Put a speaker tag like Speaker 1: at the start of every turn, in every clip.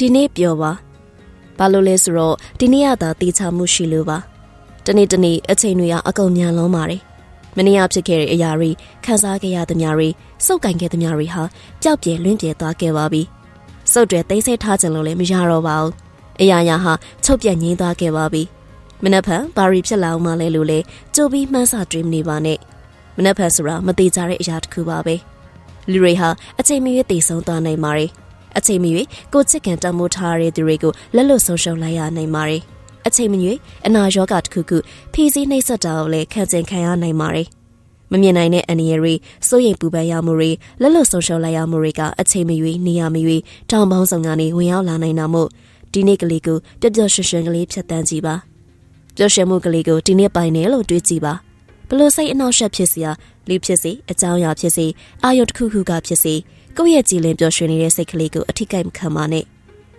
Speaker 1: ဒီနေ့ပြောပါဘာလို့လဲဆိုတော့ဒီနေ့ရတာတေချာမှုရှိလို့ပါတနေ့တနေ့အချိန်တွေကအကုန်မြန်လုံးပါတယ်မနေ့ကဖြစ်ခဲ့တဲ့အရာတွေခန်းစားခဲ့ရသမျှတွေစုပ်ကင်ခဲ့သမျှတွေဟာကြောက်ပြေလွင့်ပြေသွားခဲ့ပါပြီစုပ်တွေသိမ်းဆဲထားခြင်းလို့လည်းမရတော့ပါဘူးအရာရာဟာချုပ်ပြတ်ငြိမ်းသွားခဲ့ပါပြီမနက်ဖြန်ဘာရီဖြစ်လာအောင်မလဲလို့လဲကြိုပြီးမှန်းဆတွေးမနေပါနဲ့မနက်ဖြန်ဆိုတာမသေးကြတဲ့အရာတစ်ခုပါပဲလူတွေဟာအချိန်မရွေးတည်ဆုံးသွားနိုင်ပါတယ် အချိန်မရွေးကိုချစ်ကန်တမိုးထားတဲ့သူတွေကိုလက်လွတ်ဆုံးရှုံးလိုက်ရနိုင်ပါတယ်အချိန်မရွေးအနာရောဂါတစ်ခုခုဖီးစည်းနှိမ့်ဆက်တာကိုလည်းခံကျင်ခံရနိုင်ပါတယ်မမြင်နိုင်တဲ့အန္တရာယ်တွေစိုးရိမ်ပူပန်ရမှုတွေလက်လွတ်ဆုံးရှုံးလိုက်ရမှုတွေကအချိန်မရွေးနေရမရွေးတောင်ပေါင်းဆောင်ကနေဝင်ရောက်လာနိုင်တာမို့ဒီနေ့ကလေးကိုပျော်ပျော်ရွှင်ရွှင်ကလေးဖြတ်တန်းကြည့်ပါပျော်ရွှင်မှုကလေးကိုဒီနေ့ပိုင်တယ်လို့တွေးကြည့်ပါဘလို့စိတ်အနှောက်အယှက်ဖြစ်စရာလူဖြစ်စေအကြောင်းအရာဖြစ်စေအာရုံတစ်ခုခုကဖြစ်စေ ကိုယ့်ရဲ့ကြည်လင်ပျော်ရွှင်နေတဲ့စိတ်ကလေးကိုအထိကိမ့်မခံပါနဲ့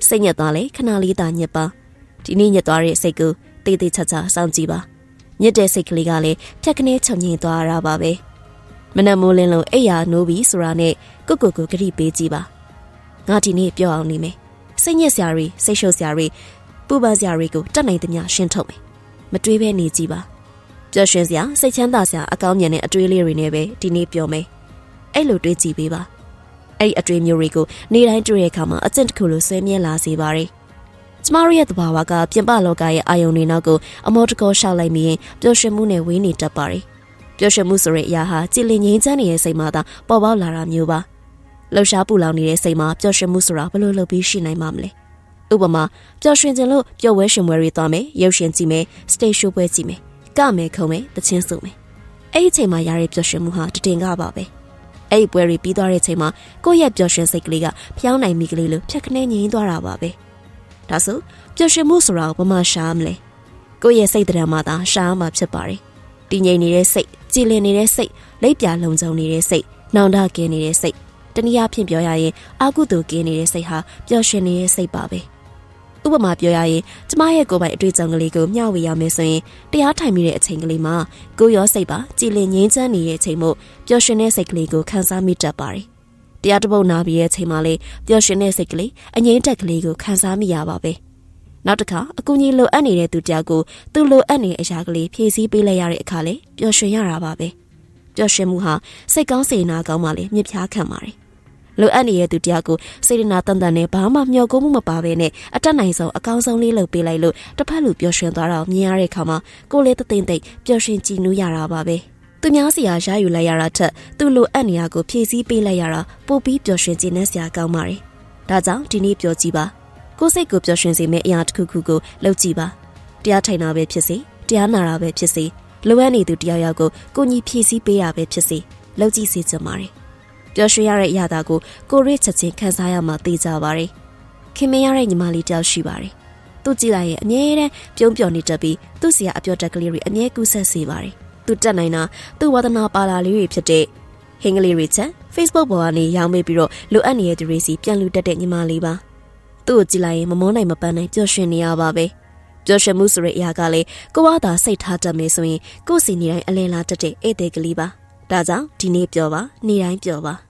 Speaker 1: စိတ်ညစ်သွားလေခဏလေးသာညစ်ပါဒီနေ့ညစ်သွားတဲ့စိတ်ကိုတေးသေးချာချာစောင့်ကြည့်ပါညစ်တဲ့စိတ်ကလေးကလည်းဖြတ်ကနေချုပ်ငြိမ်သွားရတာပါပဲမနက်မိုးလင်းလုံးအိယာနိုးပြီးဆိုတာနဲ့ကိုကိုကိုဂရိပေးကြည့်ပါငါဒီနေ့ပြောအောင်နေမယ်စိတ်ညစ်စရာတွေစိတ်ရှုပ်စရာတွေပူပန်စရာတွေကိုတတ်နိုင်သမျှရှင်းထုတ်မယ်မတွေးဘဲနေကြည့်ပါပျော်ရွှင်စရာစိတ်ချမ်းသာစရာအကောင်းမြတ်တဲ့အတွေးလေးတွေနဲ့ပဲဒီနေ့ပြောမယ်အဲ့လိုတွေးကြည့်ပေးပါ အဲ့ဒီအတွေ့မျိုးတွေကိုနေ့တိုင်းတွေ့ရတဲ့အခါမှာအကျင့်တစ်ခုလိုဆွဲမြဲလာစေပါတယ်။ကျမတို့ရဲ့သဘာဝကပြင်ပလောကရဲ့အာယုန်တွေနောက်ကိုအမောတကောရှောက်လိုက်ပြီးရင်ပျော်ရွှင်မှုနဲ့ဝေးနေတတ်ပါတယ်။ပျော်ရွှင်မှုဆိုတဲ့အရာဟာကြည်လင်ငြိမ်းချမ်းနေတဲ့စိတ်မှသာပေါ်ပေါက်လာတာမျိုးပါ။လှူရှားပူလောင်နေတဲ့စိတ်မှာပျော်ရွှင်မှုဆိုတာဘယ်လိုလုပ်ပြီးရှိနိုင်မှာမလဲ။ဥပမာပျော်ရွှင်ခြင်းလို့ပျော်ဝဲရှင်ပွဲတွေသွားမယ်၊ရုပ်ရှင်ကြည့်မယ်၊စတေးရှိုးပွဲကြည့်မယ်၊ကမယ်ခုံမယ်၊တချင်းစုမယ်။အဲ့ဒီအချိန်မှာရတဲ့ပျော်ရွှင်မှုဟာတတင်ကပါပဲ။ အဲ့ဒီပွဲတွေပြီးသွားတဲ့အချိန်မှာကိုယ့်ရဲ့ပျော်ရွှင်စိတ်ကလေးကဖျောင်းနိုင်မိကလေးလိုဖြတ်ခနဲငြိမ်းသွားတာပါပဲဒါဆိုပျော်ရွှင်မှုဆိုတာကိုဘာမှရှားမလဲကိုယ့်ရဲ့စိတ်တရားမှသာရှားမှဖြစ်ပါတယ်တည်ငြိမ်နေတဲ့စိတ်ကြည်လင်နေတဲ့စိတ်လက်ပြလုံခြုံနေတဲ့စိတ်နောင်တကင်းနေတဲ့စိတ်တနည်းအားဖြင့်ပြောရရင်အာကုသိုလ်ကင်းနေတဲ့စိတ်ဟာပျော်ရွှင်နေတဲ့စိတ်ပါပဲ ဥပမာပြောရရင်ကျမရဲ့ကိုယ်ပိုင်အတွေ့အကြုံကလေးကိုမျှဝေရမယ်ဆိုရင်တရားထိုင်မိတဲ့အချိန်ကလေးမှာကိုယ်ရောစိတ်ပါကြည်လင်ငြိမ်းချမ်းနေတဲ့အချိန်မို့ပျော်ရွှင်တဲ့စိတ်ကလေးကိုခံစားမိတတ်ပါတယ်။တရားတစ်ပုဒ်နာပြီးတဲ့အချိန်မှာလေပျော်ရွှင်တဲ့စိတ်ကလေးအငြိမ့်တက်ကလေးကိုခံစားမိရပါပဲ။နောက်တစ်ခါအကူကြီးလိုအပ်နေတဲ့သူတယောက်ကိုသူ့လိုအပ်နေတဲ့အရာကလေးဖြည့်ဆည်းပေးလိုက်ရတဲ့အခါလေပျော်ရွှင်ရတာပါပဲ။ပျော်ရွှင်မှုဟာစိတ်ကောင်းစေနာကောင်းမှလေမြစ်ဖြားခံပါတယ်။ လိုအပ်နေတဲ့သူတယောက်ကိုစေတနာတန်တန်နဲ့ဘာမှမျှော်ကိုမှုမပါဘဲနဲ့အတက်နိုင်ဆုံးအကောင်းဆုံးလေးလုပ်ပေးလိုက်လို့တစ်ဖက်လူပျော်ရွှင်သွားတာကိုမြင်ရတဲ့အခါမှာကိုယ်လေးတသိမ့်သိမ့်ပျော်ရွှင်ကြည်နူးရတာပါပဲသူများစီယာရယူလိုက်ရတာထက်သူ့လိုအပ်နေရကိုဖြည့်ဆည်းပေးလိုက်ရတာပိုပြီးပျော်ရွှင်ကြည်နက်စရာကောင်းပါတယ်ဒါကြောင့်ဒီနေ့ပြောကြည့်ပါကိုယ်စိတ်ကိုပျော်ရွှင်စေမယ့်အရာတစ်ခုခုကိုလုပ်ကြည့်ပါတရားထိုင်တာပဲဖြစ်စေတရားနာတာပဲဖြစ်စေလိုအပ်နေသူတယောက်ယောက်ကိုကိုကြီးဖြည့်ဆည်းပေးရပဲဖြစ်စေလုပ်ကြည့်စေချင်ပါတယ် ပျော်ရွှင်ရတဲ့အရာတာကိုကိုရစ်ချက်ချင်းခံစားရမှသိကြပါတယ်ခင်မင်းရတဲ့ညီမလေးတယောက်ရှိပါတယ်သူကြည့်လိုက်ရင်အမြဲတမ်းပြုံးပျော်နေတတ်ပြီးသူ့စီကအပြော့တက်ကလေးတွေအမြဲကူးဆက်စေပါတယ်သူတက်နိုင်တာသူ့ဝါသနာပါလာလေးတွေဖြစ်တဲ့ဟင်းကလေးတွေချက် Facebook ပေါ်ကနေရောင်းမေးပြီးတော့လိုအပ်နေတဲ့သူတွေစီပြန်လူတက်တဲ့ညီမလေးပါသူ့ကိုကြည့်လိုက်ရင်မမုန်းနိုင်မပန်းနိုင်ပျော်ရွှင်နေရပါပဲပျော်ရွှင်မှုဆိုတဲ့အရာကလည်းကိုဝါသာစိတ်ထားတတ်မယ်ဆိုရင်ကိုယ်စီနေတိုင်းအလဲလာတတ်တဲ့ဧည့်သည်ကလေးပါဒါကြောင့်ဒီနေ့ပြောပါနေတိုင်းပြောပါ